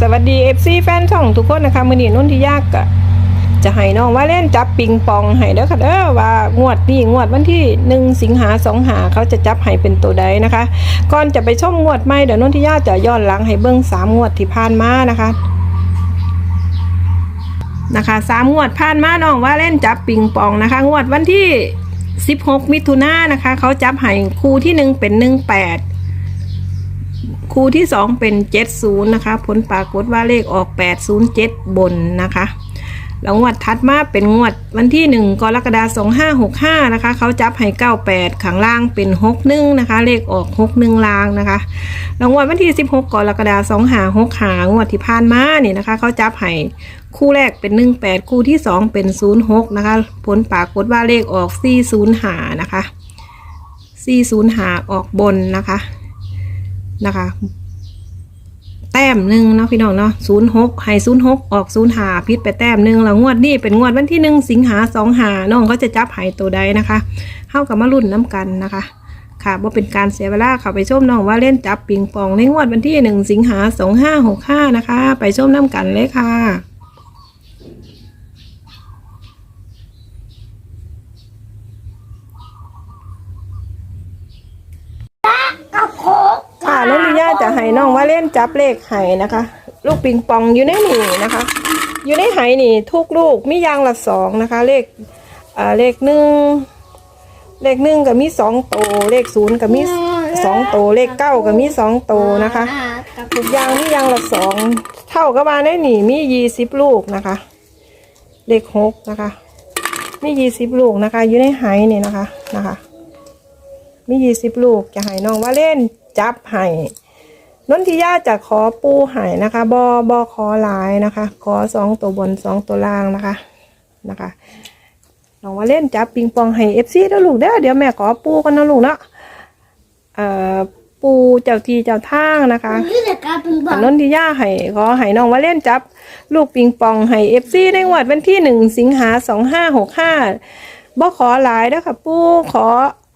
สวัสดี FC แฟนช่องทุกคนนะคะมือนีนุ่นที่ยากกะจะให้น้องว่าเล่นจับปิงปองให้เด้อค่ะเด้อว่างวดนี้งวดวันที่หนึ่งสิงหาสองหาเขาจะจับให้เป็นตัวใดนะคะ ก่อนจะไปชมงวดใหม่เดี๋ยวนุ่นที่ยากจะย้อนหลังให้เบิ้งสามงวดที่ผ่านมานะคะนะคะสามงวดผ่านมาน้องว่าเล่นจับปิงปองนะคะ งวดวันที่ 16 มิถุนายนนะคะ เขาจับให้คู่ที่หนึ่งเป็นหนึ่งแปด คู่ที่ 2 เป็น 70 นะคะ ผลปรากฏว่าเลขออก 807 บนนะคะแล้วงวดถัดมาเป็นงวดวันที่ 1 กรกฎาคม2565 นะคะ เขาจับให้ 98 ข้างล่างเป็น 61 นะคะ เลขออก 61 ล่างนะคะแล้วงวดวันที่ 16 กรกฎาคม2565งวดที่ผ่านมาเนี่ยนะคะ เขาจับให้คู่แรกเป็น 18 คู่ที่ 2 เป็น 06 นะคะ ผลปรากฏว่าเลขออก 405 นะคะ 405 ออกบนนะคะ นะคะ แต้มหนึ่งเนาะพี่น้องเนาะศูนย์หกให้ศูนย์หกออกศูนย์หาพิษไปแต้มหนึ่งแล้วงวดนี้เป็นงวดวันที่หนึ่งสิงหาสองหาน้องเขาจะจับหายตัวใดนะคะเข้ากับมารุ่นน้ำกันนะคะค่ะว่าเป็นการเสียเวลาค่ะไปชมน้องว่าเล่นจับปิงปองในงวดวันที่หนึ่งสิงหาสองห้าหกห้านะคะ ไปชมน้ำกันเลยค่ะน้องลิยา จะให้น้องว่าเล่นจับเลขไห้นะคะ ลูกปิงปองอยู่ในนี่นะคะ อยู่ในไห้นี่ทุกลูกมียางละสองนะคะ เลขอ่าเลขหนึ่งเลขหนึ่งก็มีสองโต เลขศูนย์ก็มีสองโต เลขเก้าก็มีสองโตนะคะทุกยางมียางละสองเท่ากับว่าในนี่มียี่สิบลูกนะคะ เลขหกนะคะ มียี่สิบลูกนะคะ อยู่ในไห้นี่นะคะนะคะมียี่สิบลูกจะให้น้องว่าเล่นจับให้ นนทิยาจะขอปูให้นะคะบอบอขอหลายนะคะ ขอสองตัวบนสองตัวล่างนะคะนะคะน้องว่าเล่นจับปิงปองให้เอฟซีแล้วลูกเด้อเดี๋ยวแม่ขอปูกันนะลูกเนาะเอ่อปูเจ้าทีเจ้าทางนะคะนี่แต่การเป็นบออัลนนนทิยาให้ขอให้น้องว่าเล่นจับ ลูกปิงปองให้เอฟซีในงวดวันที่หนึ่งสิงหาสองห้าหกห้าบ่ขอหลายเด้อค่ะปูขอ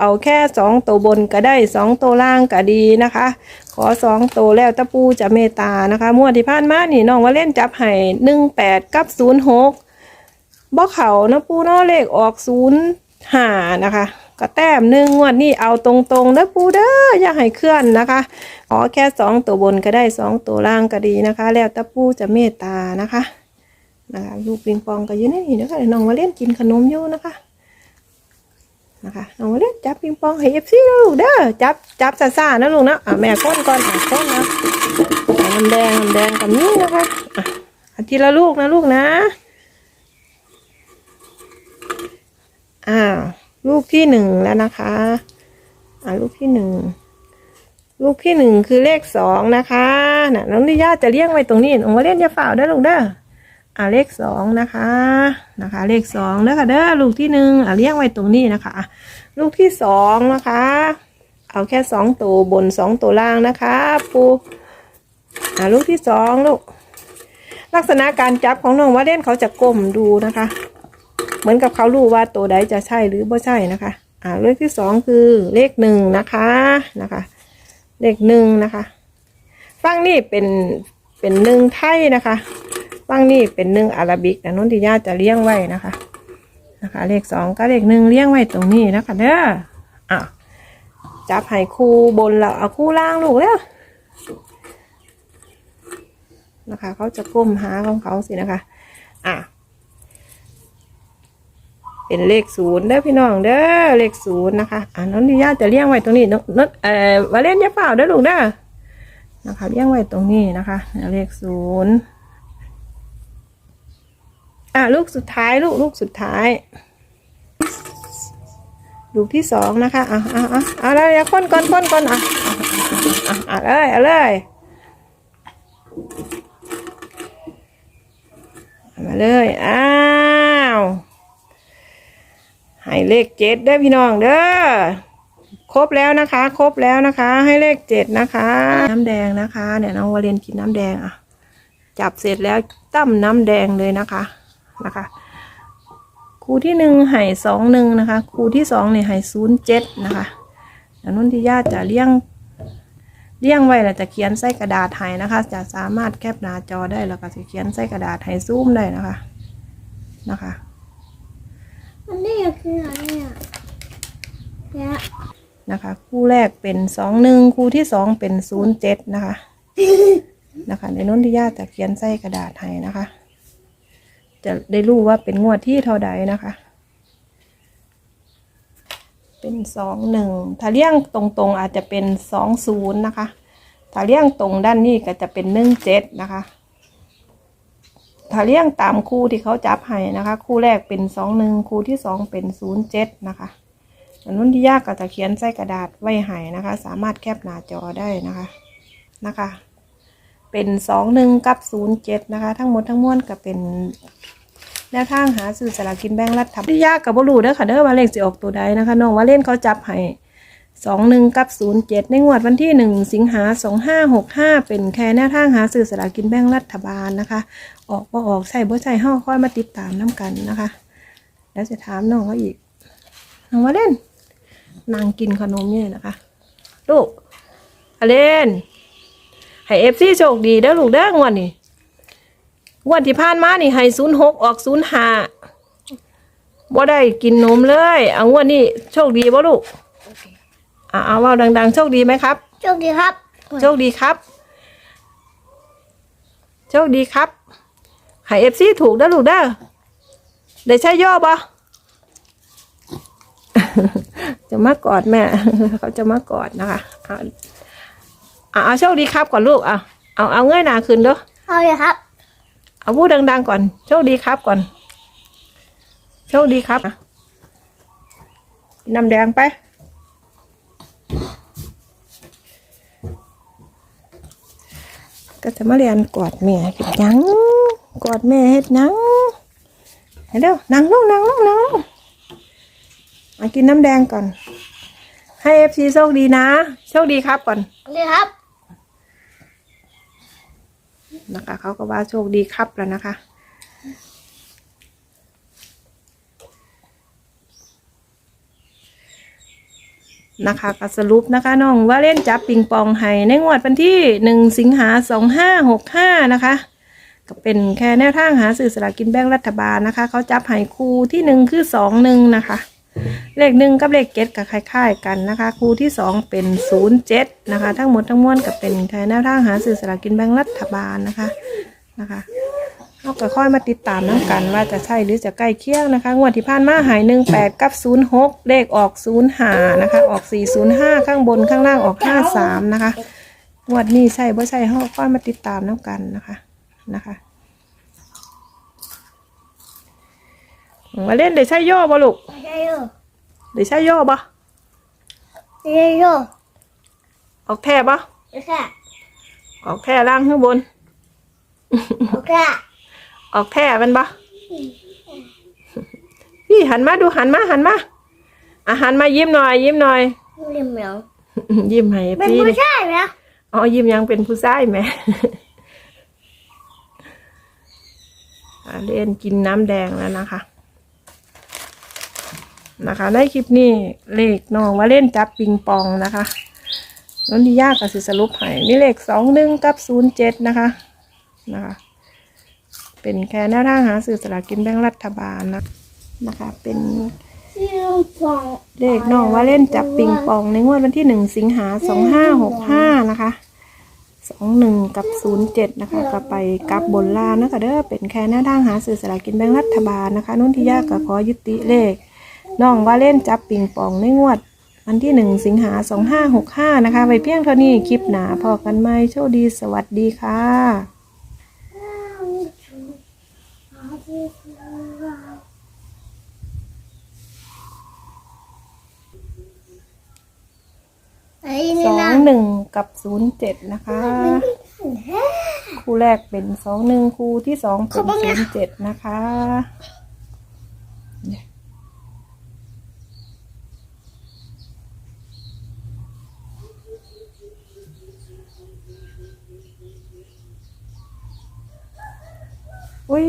เอาแค่สองตัวบนก็ได้สองตัวล่างก็ดีนะคะ ขอสองตัวแล้วตะปูจะเมตานะคะมวดที่ผ่านมานี่น้องว่าเล่นจับให้หนึ่งแปดกับศูนย์หกบ่เขานะปูนาะเลขออกศูนย์ห้านะคะก็แต้มหนึ่งงวดนี้เอาตรงๆนะปูเด้ออย่าให้เคลื่อนนะคะขอแค่สองตัวบนก็ได้สองตัวล่างก็ดีนะคะ แล้วตะปูจะเมตตานะคะนะคะลูกปิงปองก็อยืนในนี่นะคะเดี๋ยวน้องมาเล่นกินขนมอยู่นะคะ นะคะน้องมาเล่นจับปิงปองให้เอฟซีลูกเด้อจับจับซ่านะลูกนะอะแม่ก้นก่อนอะก้นนะน้ำแดงน้ำแดงกับนี้นะคะอะเอาทีละลูกนะลูกนะอ้าวลูกที่หนึ่งแล้วนะคะอะลูกที่หนึ่งลูกที่หนึ่งคือเลขสองนะคะน่ะน้องนิยาจะเลี้ยงไว้ตรงนี้น้องมาเล่นจะฝ่าเด้ลูกเด้อ อ่าเลขสองนะคะนะคะ เลขสองเด้อค่ะเด้อลูกที่หนึ่งอ่าเลี้ยงไว้ตรงนี้นะคะอะลูกที่สองนะคะ เอาแค่สองตัวบนสองตัวล่างนะคะปูอ่าลูกที่สองลูกลักษณะการจับของน้องว่าเล่นเขาจะก้มดูนะคะ เหมือนกับเขารู้ว่าตัวใดจะใช่หรือไม่ใช่นะคะ อ่าเลขที่สองคือเลขหนึ่งนะคะนะคะ เลขหนึ่งนะคะฟังนี่เป็นเป็นหนึ่งไทยนะคะ ฟังนี่เป็นหนึ่งอาราบิกนะนนทิยาจะเลี้ยงไว้นะคะ นะคะ เลขสองก็เลขหนึ่งเลี้ยงไว้ตรงนี้นะคะเด้ออะจับให้คู่บนแล้วเอาคู่ล่างลูกแล้วนะคะ เขาจะก้มหาของเขาสินะคะ อะเป็นเลขศูนย์เด้อพี่น้องเด้อเลขศูนย์นะคะอ่านนทิยาจะเลี้ยงไว้ตรงนี้นนนเอ่อวาเล่นยาเปล่าเด้อลูกเด้อนะคะเลี้ยงไว้ตรงนี้นะคะเลขศูนย์ อะลูกสุดท้ายลูกลูกสุดท้าย ลูกที่สองนะคะอะอะอะเอาแล้วอย่าค้นก่อนค้นก่อนอะอะอะเอาเลยเอาเลยมาเลยอ้าวให้เลขเจ็ดได้อพี่น้องเด้อครบแล้วนะคะ ครบแล้วนะคะ ให้เลขเจ็ดนะคะ น้ำแดงนะคะเนี่ยน้องวาเลนกินน้ำแดงอะจับเสร็จแล้วตั้มน้ำแดงเลยนะคะ นะคะครูที่หนึ่งให้สองหนึ่งนะคะครูที่สองเนี่ยให้ศูนย์เจ็ดนะคะแล้วนุ่นที่ญาติจะเลี้ยงเลี้ยงไว้แล้วจะเขียนใส่กระดาษให้นะคะ จะสามารถแคปหน้าจอได้แล้วก็จะเขียนใส่กระดาษให้ซูมได้นะคะนะคะอันนี้คืออะไรอะเนี่ยนะคะ คู่แรกเป็นสองหนึ่งคู่ที่สองเป็นศูนย์เจ็ดนะคะนะคะในนุ่นที่ญาติจะเขียนใส่กระดาษให้นะคะ จะได้รู้ว่าเป็นงวดที่เท่าใดนะคะ เป็นสองหนึ่งถ้าเลี่ยงตรงๆอาจจะเป็นสองศูนย์นะคะถ้าเลี่ยงตรงด้านนี้ก็จะเป็นหนึ่งเจ็ดนะคะถ้าเลี่ยงตามคู่ที่เขาจับให้นะคะ คู่แรกเป็นสองหนึ่งคู่ที่สองเป็นศูนย์เจ็ดนะคะอันนุ่นที่ยากก็จะเขียนใส่กระดาษไว้ให้นะคะ สามารถแคปหน้าจอได้นะคะนะคะ เป็นสองหนึ่งกับศูนย์เจ็ดนะคะ ทั้งหมดทั้งมวลก็เป็นแนวทางหาซื้อสลากกินแบ่งรัฐบาลที่ยากกับบรูเด้อค่ะเด้อว่าเลขสิออกตัวใดนะคะน้องว่าเล่นเขาจับให้สองหนึ่งกับศูนย์เจ็ดในงวดวันที่หนึ่งสิงหาสองห้าหกห้าเป็นแค่แนวทางหาซื้อสลากกินแบ่งรัฐบาลนะคะ ออกบ่ออกใส่บ่ใส่ห้าค่อยมาติดตามน้กันนะคะ แล้วจะถามน้องเขาอีกน้องว่าเล่นนางกินขนมเนี่ยนะคะ ลูกอเลน ให้เอฟซีโชคดีเด้อลูกเด้องวดนี้งวดที่ผ่านมานี่ให้ศูนย์หกออกศูนย์ห้าบ่ได้กินนมเลย เอางวดนี้โชคดีบ่ลูกอ่าเอาเว่าดัง ๆ โชคดีไหมครับ โชคดีครับ โชคดีครับ โชคดีครับให้เอฟซีถูกเด้อลูกเด้อได้ใช้ย่อบ่จะมากอดแม่ เขาจะมากอดนะคะเอาเอาเอาโชคดีครับก่อนลูกเอาเอาเอาเงยหน้าขึ้นเด้อเอาเลยครับ เอาพูดดังๆก่อน โชคดีครับก่อน โชคดีครับน้ำแดงไป ก็จะมาเรียนกอดแม่เฮ็ดหยังกอดแม่เฮ็ดหยังเห็นเด้อนั่งลงนั่งลงนั่งลงมากินน้ำแดงก่อน ให้เอฟซีโชคดีนะ โชคดีครับก่อน เอาเลยครับ นะคะ เขาก็ว่าโชคดีครับแล้วนะคะ นะคะก็สรุปนะคะน้องว่าเล่นจับปิงปองให้ในงวดวันที่หนึ่งสิงหาสองห้าหกห้านะคะก็เป็นแค่แนวทางหาสื่อสลากกินแบ่งรัฐบาลนะคะ เขาจับให้คู่ที่หนึ่งคือสองหนึ่งนะคะ เลขหนึ่งกับเลขเจ็ดก็คล้าย ๆ กันนะคะคู่ที่สองเป็นศูนย์เจ็ดนะคะ ทั้งหมดทั้งมวลก็เป็นแค่แนวทางหาสื่อสลากกินแบ่งรัฐบาลนะคะนะคะเราก็ค่อยมาติดตามน้ำกันว่าจะใช่หรือจะใกล้เคียงนะคะ งวดที่ผ่านมาหายหนึ่งแปดกับศูนย์หกเลขออกศูนย์หานะคะ ออกสี่ศูนย์ห้าข้างบนข้างล่างออกห้าสามนะคะ งวดนี้ใช่บ่ใช่เราค่อยมาติดตามน้ำกันนะคะนะคะ มาเล่นเดี๋ยวใช่ย่อบ่ลูกไม่ได้โยเดี๋ยวใช่ย่อบ่ไม่ได้โยออกแท่บ่โอเคออกแท่ล่างข้างบนโอเคออกแท่มันบ่พี่หันมาดูหันมาหันมาอาหันมายิ้มหน่อย ยิ้มหน่อยเรียมเหมียวยิ้มให้เป็นพี่ผู้ชายไหมอ๋อยิ้มยังเป็นผู้ชายไหมอ่าเล่นกินน้ำแดงแล้วนะคะ นะคะ ในคลิปนี้เลขน้องว่าเล่นจับปิงปองนะคะนนทิยากับสิสรุปให้มีเลขสองหนึ่งกับศูนย์เจ็ดนะคะนะคะ เป็นแค่แนวทางหาสื่อสลากกินแบ่งรัฐบาลนะนะคะ เป็นที่ลงฟองเลขน้องว่าเล่นจับปิงปองในงวดวันที่หนึ่งสิงหาสองห้าหกห้านะคะสองหนึ่งกับศูนย์เจ็ดนะคะก็ไปกลับบนล่างนะคะเด้อเป็นแค่แนวทางหาสื่อสลากกินแบ่งรัฐบาลนะคะนุ่นทิยาก็ขอยุติเลข น้องว่าเล่นจับปิงปองในงวด วันที่หนึ่งสิงหาสองห้าหกห้านะคะ ไว้เพียงเท่านี้คลิปหนาพอกันไหมโชคดีสวัสดีค่ะไอ้สนี่องนะหนึ่งกับศูนย์เจ็ดนะคะ คู่แรกเป็นสองหนึ่งคู่ที่สองเป็นศูนย์เจ็ดนะคะ อุ้ย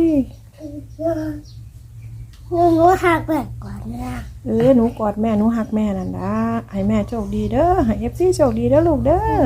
หนูหักแบบก่อนนะเออหนูกอดแม่หนูหักแม่นั่นนะให้แม่โชคดีเด้อให้เอฟซีโชคดีเด้อลูกเด้อ